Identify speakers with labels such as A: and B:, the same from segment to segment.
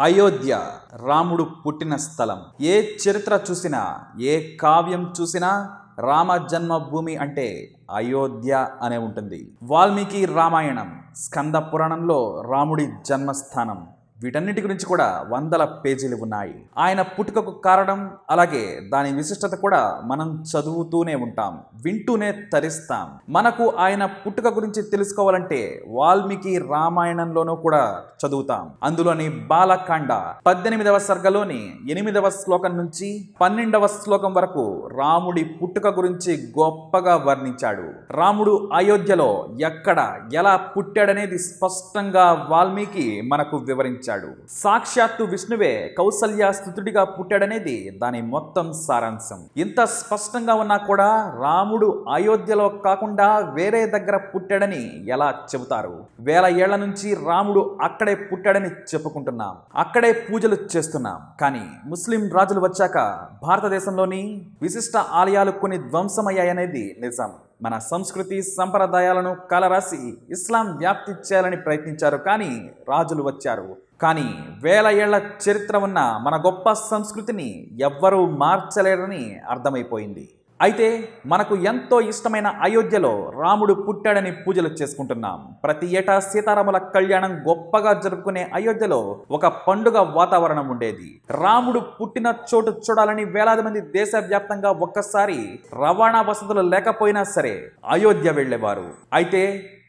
A: అయోధ్య రాముడు పుట్టిన స్థలం. ఏ చరిత్ర చూసినా ఏ కావ్యం చూసినా రామ జన్మభూమి అంటే అయోధ్య అనే ఉంటుంది. వాల్మీకి రామాయణం స్కంద పురాణంలో రాముడి జన్మస్థానం. వీటన్నిటి గురించి కూడా వందల పేజీలు ఉన్నాయి. ఆయన పుట్టుకకు కారణం అలాగే దాని విశిష్టత కూడా మనం చదువుతూనే ఉంటాం వింటూనే తరిస్తాం. మనకు ఆయన పుట్టుక గురించి తెలుసుకోవాలంటే వాల్మీకి రామాయణంలోనూ కూడా చదువుతాం. అందులోని బాలకాండ పద్దెనిమిదవ సర్గలోని ఎనిమిదవ శ్లోకం నుంచి పన్నెండవ శ్లోకం వరకు రాముడి పుట్టుక గురించి గొప్పగా వర్ణించాడు. రాముడు అయోధ్యలో ఎక్కడ ఎలా పుట్టాడనేది స్పష్టంగా వాల్మీకి మనకు వివరించాడు. సాక్షాత్తు విష్ణువే కౌసల్య స్థుతుడిగా పుట్టాడనేది దాని మొత్తం సారాంశం. ఇంత స్పష్టంగా ఉన్నా కూడా రాముడు అయోధ్యలో కాకుండా వేరే దగ్గర పుట్టాడని ఎలా చెబుతారు? వేల ఏళ్ళ నుంచి రాముడు అక్కడే పుట్టాడని చెప్పుకుంటున్నాం. అక్కడే పూజలు చేస్తున్నాం. కానీ ముస్లిం రాజులు వచ్చాక భారతదేశంలోని విశిష్ట ఆలయాలు కొన్ని ధ్వంసమయ్యాయనేది నిజం. మన సంస్కృతి సంప్రదాయాలను కలరాసి ఇస్లాం వ్యాప్తి చేయాలని ప్రయత్నించారు కానీ రాజులు వచ్చారు. కానీ వేల ఏళ్ళ చరిత్ర ఉన్న మన గొప్ప సంస్కృతిని ఎవ్వరూ మార్చలేరని అర్థమైపోయింది. అయితే మనకు ఎంతో ఇష్టమైన అయోధ్యలో రాముడు పుట్టాడని పూజలు చేసుకుంటున్నాం. ప్రతి ఏటా సీతారాముల కళ్యాణం గొప్పగా జరుపుకునే అయోధ్యలో ఒక పండుగ వాతావరణం ఉండేది. రాముడు పుట్టిన చోటు చూడాలని వేలాది మంది దేశవ్యాప్తంగా ఒక్కసారి రవాణా వసతులు లేకపోయినా సరే అయోధ్య వెళ్ళేవారు. అయితే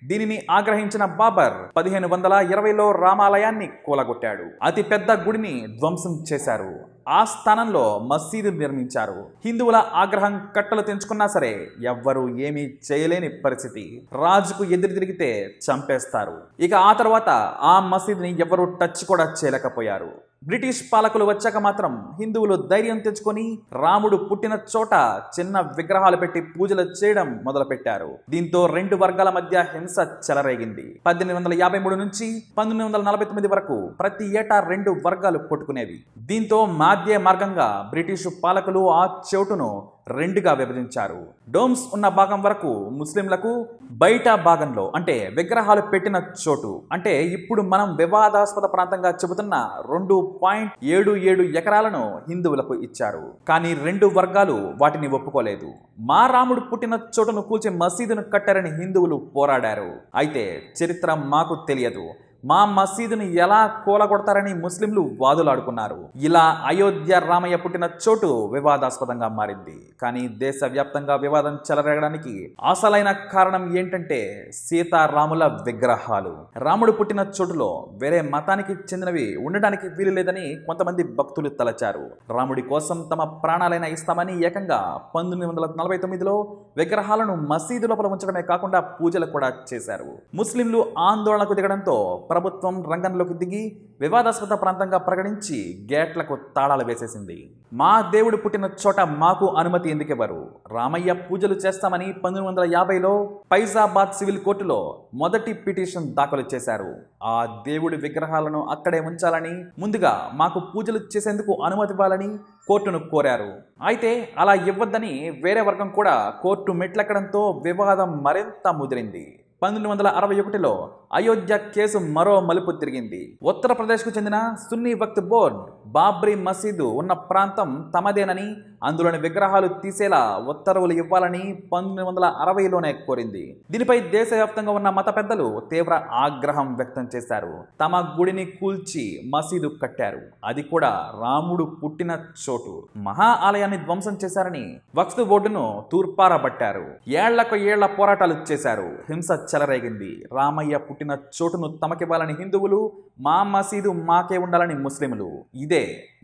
A: దీనిని ఆగ్రహించిన బాబర్ పదిహేను వందల ఇరవైలో రామాలయాన్ని కూలగొట్టాడు. అతి పెద్ద గుడిని ధ్వంసం చేశారు. ఆ స్థానంలో మసీదు నిర్మించారు. హిందువుల ఆగ్రహం కట్టలు తెంచుకున్నా సరే ఎవ్వరూ ఏమీ చేయలేని పరిస్థితి. రాజుకు ఎదురు తిరిగితే చంపేస్తారు. ఇక ఆ తర్వాత ఆ మసీదుని ఎవరూ టచ్ కూడా చేయలేకపోయారు. బ్రిటిష్ పాలకులు వచ్చాక మాత్రం హిందువులు ధైర్యం తెచ్చుకొని రాముడు పుట్టిన చోట చిన్న విగ్రహాలు పెట్టి పూజలు చేయడం మొదలుపెట్టారు. దీంతో రెండు వర్గాల మధ్య హింస చెలరేగింది. పద్దెనిమిది వందల యాభై మూడు నుంచి పంతొమ్మిది వందల నలభై తొమ్మిది వరకు ప్రతి ఏటా రెండు వర్గాలు కొట్టుకునేవి. దీంతో మా మాధ్య మార్గంగా బ్రిటిషు పాలకులు ఆ చోటును రెండుగా విభజించారు. డోమ్స్ ఉన్న భాగం వరకు ముస్లింలకు బయట భాగంలో అంటే విగ్రహాలు పెట్టిన చోటు. అంటే ఇప్పుడు మనం వివాదాస్పద ప్రాంతంగా చెబుతున్న రెండు పాయింట్ ఏడు ఏడు ఎకరాలను హిందువులకు ఇచ్చారు. కానీ రెండు వర్గాలు వాటిని ఒప్పుకోలేదు. మా రాముడు పుట్టిన చోటును కూల్చి మసీదును కట్టారని హిందువులు పోరాడారు. అయితే చరిత్ర మాకు తెలియదు. మా మసీదును ఎలా కూలగొడతారని ముస్లింలు వాదులాడుకున్నారు. ఇలా అయోధ్య రామయ్య పుట్టిన చోటు వివాదాస్పదంగా మారింది. కానీ దేశవ్యాప్తంగా వివాదం చెలరేగడానికి అసలైన కారణం ఏంటంటే సీతారాముల విగ్రహాలు. రాముడు పుట్టిన చోటులో వేరే మతానికి చెందినవి ఉండడానికి వీలు లేదని కొంతమంది భక్తులు తలచారు. రాముడి కోసం తమ ప్రాణాలైనా ఇస్తామని ఏకంగా పంతొమ్మిది వందల నలభై తొమ్మిదిలో విగ్రహాలను మసీదు లోపల ఉంచడమే కాకుండా పూజలు కూడా చేశారు. ముస్లింలు ఆందోళనకు దిగడంతో ప్రభుత్వం రంగంలోకి దిగి వివాదాస్పద ప్రాంతంగా ప్రకటించి గేట్లకు తాళాలు వేసేసింది. మా దేవుడు పుట్టిన చోట మాకు అనుమతి ఎందుకెవరు రామయ్య పూజలు చేస్తామని పంతొమ్మిది వందల యాభైలో ఫైజాబాద్ సివిల్ కోర్టులో మొదటి పిటిషన్ దాఖలు చేశారు. ఆ దేవుడి విగ్రహాలను అక్కడే ఉంచాలని ముందుగా మాకు పూజలు చేసేందుకు అనుమతి ఇవ్వాలని కోర్టును కోరారు. అయితే అలా ఇవ్వద్దని వేరే వర్గం కూడా కోర్టు మెట్లెక్కడంతో వివాదం మరింత ముదిరింది. పంతొమ్మిది వందల అరవై ఒకటిలో అయోధ్య కేసు మరో మలుపు తిరిగింది. ఉత్తరప్రదేశ్కు చెందిన సున్నీ వక్త్ బోర్డ్ బాబ్రీ మసీదు ఉన్న ప్రాంతం తమదేనని అందులోని విగ్రహాలు తీసేలా ఉత్తర్వులు ఇవ్వాలని పంతొమ్మిది వందల అరవైలోనే కోరింది. దీనిపై దేశవ్యాప్తంగా ఉన్న మత పెద్దలు తీవ్ర ఆగ్రహం వ్యక్తం చేశారు. తమ గుడిని కూల్చి మసీదు కట్టారు. అది కూడా రాముడు పుట్టిన చోటు. మహా ఆలయాన్ని ధ్వంసం చేశారని వక్ఫ్ బోర్డును తూర్పారబట్టారు. ఏళ్ళకు ఏళ్ళ పోరాటాలు చేశారు. హింస చెలరేగింది. రామయ్య పుట్టిన చోటును తమకివ్వాలని హిందువులు మా మసీదు మాకే ఉండాలని ముస్లింలు ఇదే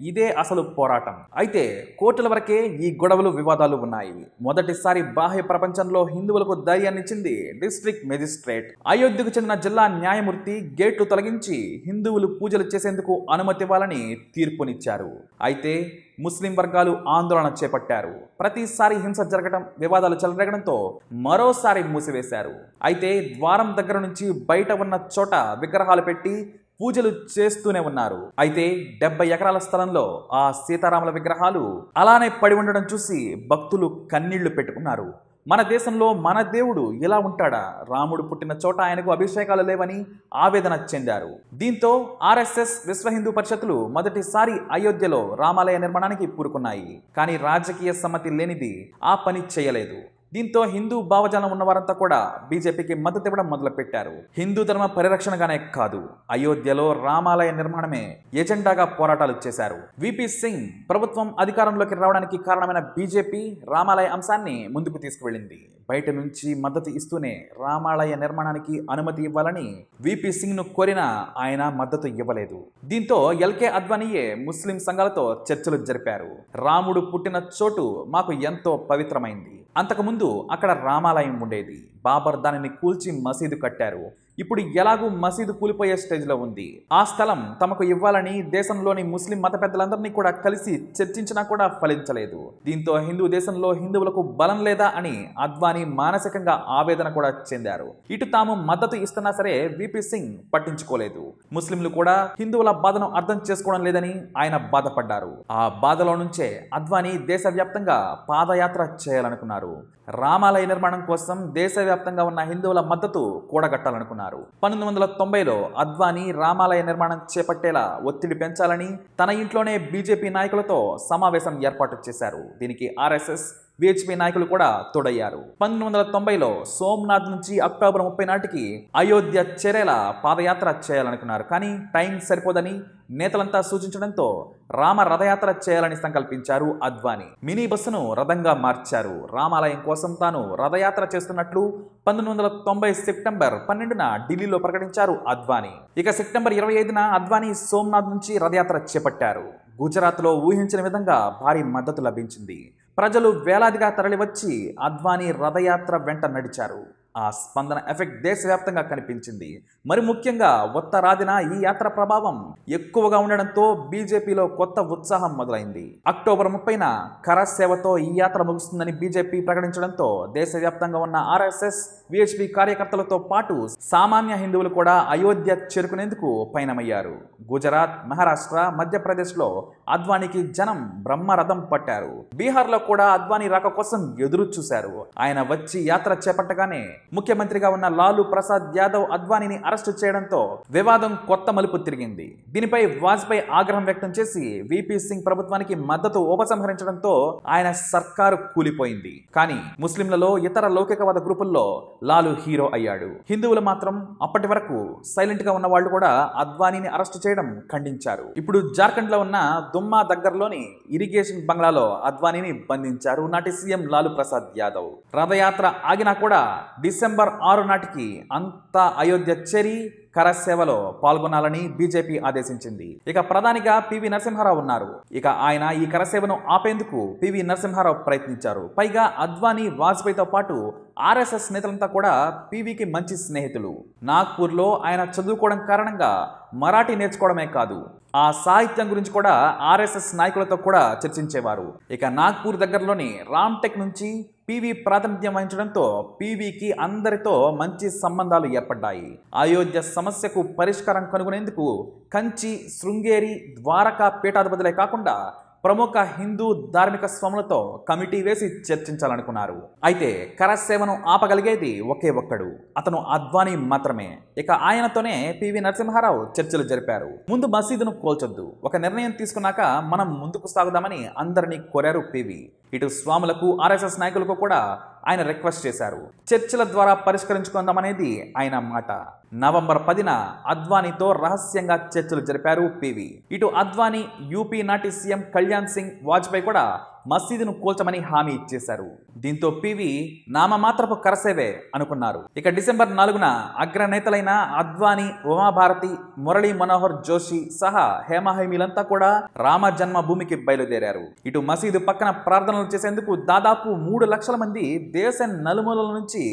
A: ఇదే అసలు పోరాటం. అయితే కోర్టుల వరకే ఈ గొడవలు వివాదాలు ఉన్నాయి. మొదటిసారి బాహ్య ప్రపంచంలో హిందువులకు ధైర్యాన్నిచ్చింది డిస్ట్రిక్ట్ మెజిస్ట్రేట్. అయోధ్యకు చెందిన జిల్లా న్యాయమూర్తి గేట్లు తొలగించి హిందువులు పూజలు చేసేందుకు అనుమతి ఇవ్వాలని తీర్పునిచ్చారు. అయితే ముస్లిం వర్గాలు ఆందోళన చేపట్టారు. ప్రతిసారి హింస జరగడం వివాదాలు చెలరేగడంతో మరోసారి మూసివేశారు. అయితే ద్వారం దగ్గర నుంచి బయట ఉన్న చోట విగ్రహాలు పెట్టి పూజలు చేస్తూనే ఉన్నారు. అయితే డెబ్బై ఎకరాల స్థలంలో ఆ సీతారాముల విగ్రహాలు అలానే పడి ఉండడం చూసి భక్తులు కన్నీళ్ళు పెట్టుకున్నారు. మన దేశంలో మన దేవుడు ఇలా ఉంటాడా? రాముడు పుట్టిన చోట ఆయనకు అభిషేకాలు లేవని ఆవేదన చెందారు. దీంతో ఆర్ఎస్ఎస్ విశ్వ హిందూ పరిషత్తులు మొదటిసారి అయోధ్యలో రామాలయ నిర్మాణానికి పూరుకున్నాయి. కానీ రాజకీయ సమ్మతి లేనిది ఆ పని చేయలేదు. దీంతో హిందూ భావజాలం ఉన్న వారంతా కూడా బీజేపీకి మద్దతు ఇవ్వడం మొదలుపెట్టారు. హిందూ ధర్మ పరిరక్షణగానే కాదు అయోధ్యలో రామాలయ నిర్మాణమే ఎజెండాగా పోరాటాలు చేశారు. విపి సింగ్ ప్రభుత్వం అధికారంలోకి రావడానికి కారణమైన బీజేపీ రామాలయ అంశాన్ని ముందుకు తీసుకువెళ్ళింది. బయట నుంచి మద్దతు ఇస్తూనే రామాలయ నిర్మాణానికి అనుమతి ఇవ్వాలని విపి సింగ్ను కోరినా ఆయన మద్దతు ఇవ్వలేదు. దీంతో ఎల్కే అద్వానీయే ముస్లిం సంఘాలతో చర్చలు జరిపారు. రాముడు పుట్టిన చోటు మాకు ఎంతో పవిత్రమైంది. అంతకుముందు అక్కడ రామాలయం ఉండేది. బాబర్ దానిని కూల్చి మసీదు కట్టారు. ఇప్పుడు ఎలాగూ మసీదు కూలిపోయే స్టేజ్లో ఉంది. ఆ స్థలం తమకు ఇవ్వాలని దేశంలోని ముస్లిం మత పెద్దలందరినీ కూడా కలిసి చర్చించినా కూడా ఫలించలేదు. దీంతో హిందూ దేశంలో హిందువులకు బలం లేదా అని అద్వానీ మానసికంగా ఆవేదన కూడా చెందారు. ఇటు తాము మద్దతు ఇస్తున్నా సరే విపి సింగ్ పట్టించుకోలేదు. ముస్లింలు కూడా హిందువుల బాధను అర్థం చేసుకోవడం లేదని ఆయన బాధపడ్డారు. ఆ బాధలో నుంచే అద్వానీ దేశవ్యాప్తంగా పాదయాత్ర చేయాలనుకున్నారు. రామాలయ నిర్మాణం కోసం దేశవ్యాప్తంగా ఉన్న హిందువుల మద్దతు కూడగట్టాలనుకున్నారు. పంతొమ్మిది వందల తొంభైలో అద్వానీ రామాలయ నిర్మాణం చేపట్టేలా ఒత్తిడి పెంచాలని తన ఇంట్లోనే బీజేపీ నాయకులతో సమావేశం ఏర్పాటు చేశారు. దీనికి ఆర్ఎస్ఎస్ విహెచ్పి నాయకులు కూడా తోడయ్యారు. పంతొమ్మిది వందల తొంభైలో సోమనాథ్ నుంచి అక్టోబర్ ముప్పై నాటికి అయోధ్య చేరేలా పాదయాత్ర చేయాలనుకున్నారు. కానీ టైం సరిపోదని నేతలంతా సూచించడంతో రామ రథయాత్ర చేయాలని సంకల్పించారు అద్వానీ. మినీ బస్సును రథంగా మార్చారు. రామాలయం కోసం తాను రథయాత్ర చేస్తున్నట్లు పంతొమ్మిది వందల తొంభై సెప్టెంబర్ పన్నెండున ఢిల్లీలో ప్రకటించారు అద్వానీ. ఇక సెప్టెంబర్ ఇరవై ఐదున అద్వానీ సోమనాథ్ నుంచి రథయాత్ర చేపట్టారు. గుజరాత్లో ఊహించిన విధంగా భారీ మద్దతు లభించింది. ప్రజలు వేలాదిగా తరలివచ్చి అద్వానీ రథయాత్ర వెంట నడిచారు. ఆ స్పందన ఎఫెక్ట్ దేశవ్యాప్తంగా కనిపించింది. మరి ముఖ్యంగా ఉత్తరాదిన ఈ యాత్ర ప్రభావం ఎక్కువగా ఉండడంతో బీజేపీలో కొత్త ఉత్సాహం మొదలైంది. అక్టోబర్ ముప్పైన కరసేవతో ఈ యాత్ర ముగుస్తుందని బీజేపీ ప్రకటించడంతో దేశవ్యాప్తంగా ఉన్న ఆర్ఎస్ఎస్ విహెచ్పి కార్యకర్తలతో పాటు సామాన్య హిందువులు కూడా అయోధ్య చేరుకునేందుకు పయనమయ్యారు. గుజరాత్ మహారాష్ట్ర మధ్యప్రదేశ్లో అద్వానీకి జనం బ్రహ్మరథం పట్టారు. బీహార్లో కూడా అద్వానీ రాక కోసం ఎదురు చూశారు ఆయన వచ్చి యాత్ర చేపట్టగానే ముఖ్యమంత్రిగా ఉన్న లాలూ ప్రసాద్ యాదవ్ అద్వానీని అరెస్టు చేయడంతో వివాదం కొత్త మలుపు తిరిగింది. దీనిపై వాజ్పేయి ఆగ్రహం వ్యక్తం చేసి విపి సింగ్ ప్రభుత్వానికి మద్దతు ఉపసంహరించడంతో ఆయన సర్కారు కూలిపోయింది. కానీ ముస్లింలలో ఇతర లౌకికవాద గ్రూపుల్లో లాలు హీరో అయ్యాడు. హిందువులు మాత్రం అప్పటి వరకు సైలెంట్గా ఉన్న వాళ్ళు కూడా అద్వానీని అరెస్టు చేయడం ఖండించారు. ఇప్పుడు జార్ఖండ్లో ఉన్న దుమ్మా దగ్గరలోని ఇరిగేషన్ బంగ్లాలో అద్వానీని బంధించారు నాటి సీఎం లాలు ప్రసాద్ యాదవ్. రథయాత్ర ఆగినా కూడా డిసెంబర్ డిసెంబర్ ఆరు నాటికి అంతా అయోధ్య చేరి కరసేవలో పాల్గొనాలని బీజేపీ ఆదేశించింది. ఇక ప్రధానిగా పివి నరసింహారావు ఉన్నారు. ఇక ఆయన ఈ కరసేవను ఆపేందుకు పివి నరసింహారావు ప్రయత్నించారు. పైగా అద్వానీ వాజ్పేయితో పాటు ఆర్ఎస్ఎస్ నేతలంతా కూడా పివికి మంచి స్నేహితులు. నాగ్పూర్లో ఆయన చదువుకోవడం కారణంగా మరాఠీ నేర్చుకోవడమే కాదు ఆ సాహిత్యం గురించి కూడా ఆర్ఎస్ఎస్ నాయకులతో కూడా చర్చించేవారు. ఇక నాగ్పూర్ దగ్గరలోని రామ్టెక్ నుంచి పివి ప్రాతినిధ్యం వహించడంతో పివికి అందరితో మంచి సంబంధాలు ఏర్పడ్డాయి. అయోధ్య సమస్యకు పరిష్కారం కనుగొనేందుకు కంచి శృంగేరి ద్వారకా పీఠాధిపతులే కాకుండా ప్రముఖ హిందూ ధార్మిక స్వాములతో కమిటీ వేసి చర్చించాలనుకున్నారు. అయితే కరసేవను ఆపగలిగేది ఒకే ఒక్కడు అతను అద్వానీ మాత్రమే. ఇక ఆయనతోనే పివి నరసింహారావు చర్చలు జరిపారు. ముందు మసీదును కోల్చొద్దు ఒక నిర్ణయం తీసుకున్నాక మనం ముందుకు సాగుదామని అందరినీ కోరారు పివి. ఇటు స్వాములకు ఆర్ఎస్ఎస్ నాయకులకు కూడా ఆయన రిక్వెస్ట్ చేశారు. చర్చల ద్వారా పరిష్కరించుకుందామనేది ఆయన మాట. నవంబర్ పదిన అద్వానీతో రహస్యంగా చర్చలు జరిపారు పివి. ఇటు అద్వానీ యూపీ నాటి సీఎం కళ్యాణ్ సింగ్ వాజ్పేయి కూడా మసీదును కూల్చమని హామీ ఇచ్చేశారు. దీంతో పివి నామమాత్రపు కరసేవే అనుకున్నారు. ఇక డిసెంబర్ నాలుగున అగ్రనేతలైన అద్వానీ ఉమాభారతి మురళీ మనోహర్ జోషి సహా హేమహేమిలంతా కూడా రామ జన్మభూమికి బయలుదేరారు. ఇటు మసీదు పక్కన ప్రార్థనలు చేసేందుకు దాదాపు మూడు లక్షల మంది దేశ నలుమూలల నుంచి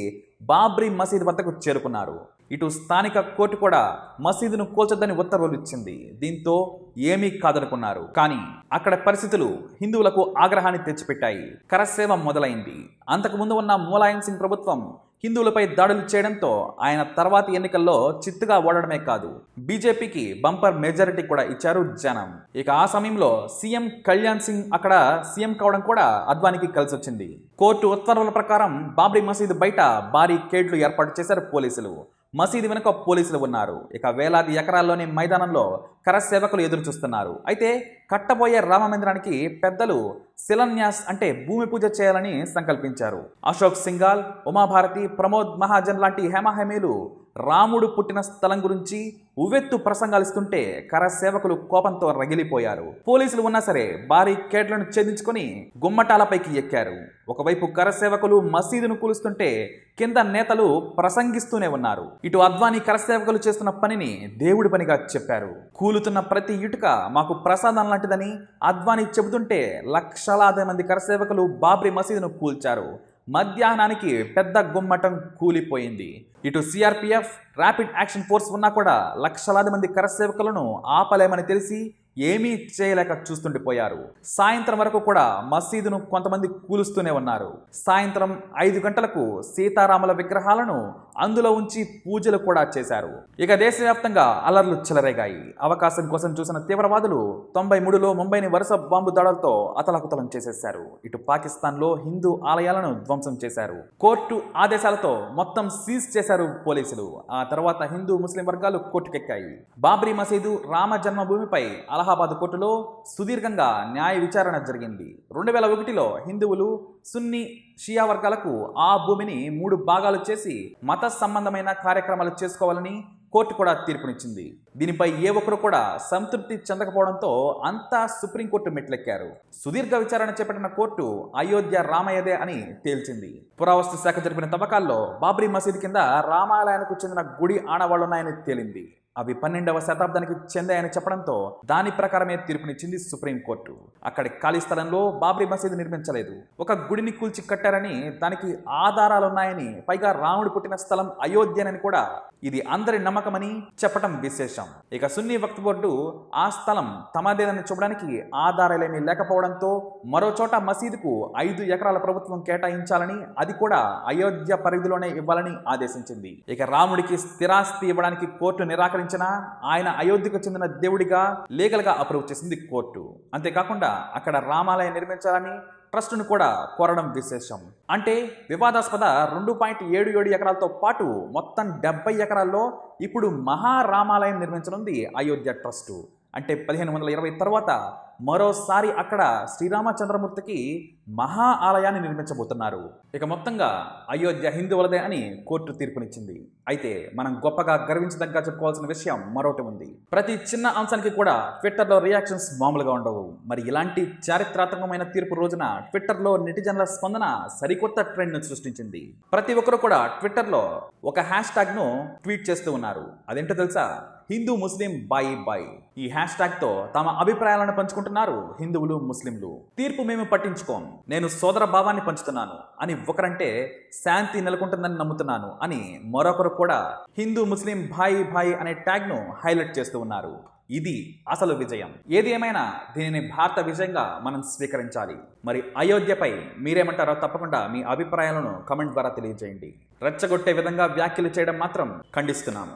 A: బాబ్రీ మసీద్ వద్దకు చేరుకున్నారు. ఇటు స్థానిక కోర్టు కూడా మసీదును కూల్చొద్దని ఉత్తర్వులు ఇచ్చింది. దీంతో ఏమీ కాదనుకున్నారు. కానీ అక్కడ పరిస్థితులు హిందువులకు ఆగ్రహాన్ని తెచ్చిపెట్టాయి. కరసేవ మొదలైంది. అంతకు ముందు ఉన్న ములాయం సింగ్ ప్రభుత్వం హిందువులపై దాడులు చేయడంతో ఆయన తర్వాతి ఎన్నికల్లో చిత్తుగా ఓడడమే కాదు బీజేపీకి బంపర్ మెజారిటీ కూడా ఇచ్చారు జనం. ఇక ఆ సమయంలో సీఎం కళ్యాణ్ సింగ్ అక్కడ సీఎం కావడం కూడా అద్వానికి కలిసి వచ్చింది కోర్టు ఉత్తర్వుల ప్రకారం బాబ్రీ మసీదు బయట భారీ కేడ్లు ఏర్పాటు చేశారు పోలీసులు. మసీదు వెనుక పోలీసులు ఉన్నారు. ఇక వేలాది ఎకరాల్లోని మైదానంలో కరసేవకులు ఎదురు చూస్తున్నారు అయితే కట్టబోయే రామ మందిరానికి పెద్దలు శిలాన్యాస్ అంటే భూమి పూజ చేయాలని సంకల్పించారు. అశోక్ సింగాల్ ఉమాభారతి ప్రమోద్ మహాజన్ లాంటి హేమహేమీలు రాముడు పుట్టిన స్థలం గురించి ఉవ్వెత్తు ప్రసంగాలు ఇస్తుంటే కర సేవకులు కోపంతో రగిలిపోయారు. పోలీసులు ఉన్నా సరే భారీ కేట్లను ఛేదించుకొని గుమ్మటాలపైకి ఎక్కారు. ఒకవైపు కర సేవకులు మసీదును కూలుస్తుంటే కింద నేతలు ప్రసంగిస్తూనే ఉన్నారు. ఇటు అద్వానీ కరసేవకులు చేస్తున్న పనిని దేవుడి పనిగా చెప్పారు. కూలుతున్న ప్రతి ఇటుక మాకు ప్రసాదం లాంటిదని అద్వానీ చెబుతుంటే లక్షలాది మంది కరసేవకులు బాబ్రీ మసీదును కూల్చారు. మధ్యాహ్నానికి పెద్ద గుమ్మటం కూలిపోయింది. ఇటు సిఆర్పిఎఫ్ ర్యాపిడ్ యాక్షన్ ఫోర్స్ ఉన్నా కూడా లక్షలాది మంది కరసేవకులను ఆపలేమని తెలిసి ఏమీ చేయలేక చూస్తుండిపోయారు. సాయంత్రం వరకు కూడా మసీదును కొంతమంది కూలుస్తూనే ఉన్నారు. సాయంత్రం ఐదు గంటలకు సీతారాముల విగ్రహాలను అందులో ఉంచి పూజలు కూడా చేశారు. ఇక దేశవ్యాప్తంగా అలర్లు చెలరేగాయి. అవకాశం కోసం చూసిన తీవ్రవాదులు తొంభై మూడులో ముంబైని వరుస బాంబు దాడులతో అతలకుతలం చేసేశారు. ఇటు పాకిస్తాన్లో హిందూ ఆలయాలను ధ్వంసం చేశారు. కోర్టు ఆదేశాలతో మొత్తం సీజ్ చేశారు పోలీసులు. ఆ తర్వాత హిందూ ముస్లిం వర్గాలు కోర్టుకెక్కాయి. బాబ్రీ మసీదు రామ జన్మభూమిపై అలహాబాద్ కోర్టులో సుదీర్ఘంగా న్యాయ విచారణ జరిగింది. రెండు వేల ఒకటిలో హిందువులు సున్నీ షియా వర్గాలకు ఆ భూమిని మూడు భాగాలు చేసి మత సంబంధమైన కార్యక్రమాలు చేసుకోవాలని కోర్టు కూడా తీర్పునిచ్చింది. దీనిపై ఏ ఒక్కరు కూడా సంతృప్తి చెందకపోవడంతో అంతా సుప్రీంకోర్టు మెట్లెక్కారు. సుదీర్ఘ విచారణ చేపట్టిన కోర్టు అయోధ్య రామయ్యదే అని తేల్చింది. పురావస్తు శాఖ జరిపిన తవ్వకాల్లో బాబ్రీ మసీదు కింద రామాలయానికి చెందిన గుడి ఆనవాళ్ళున్నాయని తేలింది. అవి పన్నెండవ శతాబ్దానికి చెందాయని చెప్పడంతో దాని ప్రకారమే తీర్పునిచ్చింది సుప్రీంకోర్టు అక్కడి ఖాళీ స్థలంలో బాబ్రీ మసీదు నిర్మించలేదు. ఒక గుడిని కూల్చి కట్టారని దానికి ఆధారాలున్నాయని పైగా రాముడు పుట్టిన స్థలం అయోధ్యనని కూడా ఇది అందరి నమ్మకమని చెప్పడం విశేషం. ఇక సున్నీ వక్త్ బోర్డు ఆ స్థలం తమదేనని చూపడానికి ఆధారాలేమీ లేకపోవడంతో మరో చోట మసీదుకు ఐదు ఎకరాల ప్రభుత్వం కేటాయించాలని అది కూడా అయోధ్య పరిధిలోనే ఇవ్వాలని ఆదేశించింది. ఇక రాముడికి స్థిరాస్తి ఇవ్వడానికి కోర్టు నిరాకరించినా ఆయన అయోధ్యకు చెందిన దేవుడిగా లీగల్గా అప్రూవ్ చేసింది కోర్టు. అంతేకాకుండా అక్కడ రామాలయం నిర్మించాలని ట్రస్టును కూడా కోరడం విశేషం. అంటే వివాదాస్పద రెండు పాయింట్ ఏడు ఏడు ఎకరాలతో పాటు మొత్తం డెబ్బై ఎకరాల్లో ఇప్పుడు మహారామాలయం నిర్మించనుంది అయోధ్య ట్రస్టు. అంటే పదిహేను వందల ఇరవై తర్వాత మరోసారి అక్కడ శ్రీరామచంద్రమూర్తికి మహా ఆలయాన్ని నిర్మించబోతున్నారు. ఇక మొత్తంగా అయోధ్య హిందువులదే అని కోర్టు తీర్పునిచ్చింది. అయితే మనం గొప్పగా గర్వించదగ్గ చెప్పుకోవాల్సిన విషయం మరొకటి ఉంది. ప్రతి చిన్న అంశానికి కూడా ట్విట్టర్లో రియాక్షన్స్ మామూలుగా ఉండవు. మరి ఇలాంటి చారిత్రాత్మకమైన తీర్పు రోజున ట్విట్టర్లో నెటిజన్ల స్పందన సరికొత్త ట్రెండ్ను సృష్టించింది. ప్రతి ఒక్కరు కూడా ట్విట్టర్లో ఒక హ్యాష్ ట్యాగ్ను ట్వీట్ చేస్తూ ఉన్నారు. అదేంటో తెలుసా? హిందూ ముస్లిం బాయ్ బాయ్ ఈ హ్యాష్ ట్యాగ్తో తమ అభిప్రాయాలను పంచుకుంటున్నారు హిందువులు ముస్లింలు. తీర్పు మేము పట్టించుకోం. నేను సోదర భావాన్ని పంచుతున్నాను. అని ఒకరంటే శాంతి నెలకొంటుందని నమ్ముతున్నాను అని మరొకరు కూడా హిందూ ముస్లిం భాయ్ భాయ్ అనే ట్యాగ్ను హైలైట్ చేస్తూ ఉన్నారు. ఇది అసలు విజయం. ఏది ఏమైనా దీనిని భారత విజయంగా మనం స్వీకరించాలి. మరి అయోధ్యపై మీరేమంటారో తప్పకుండా మీ అభిప్రాయాలను కమెంట్ ద్వారా తెలియజేయండి. రెచ్చగొట్టే విధంగా వ్యాఖ్యలు చేయడం మాత్రం ఖండిస్తున్నాము.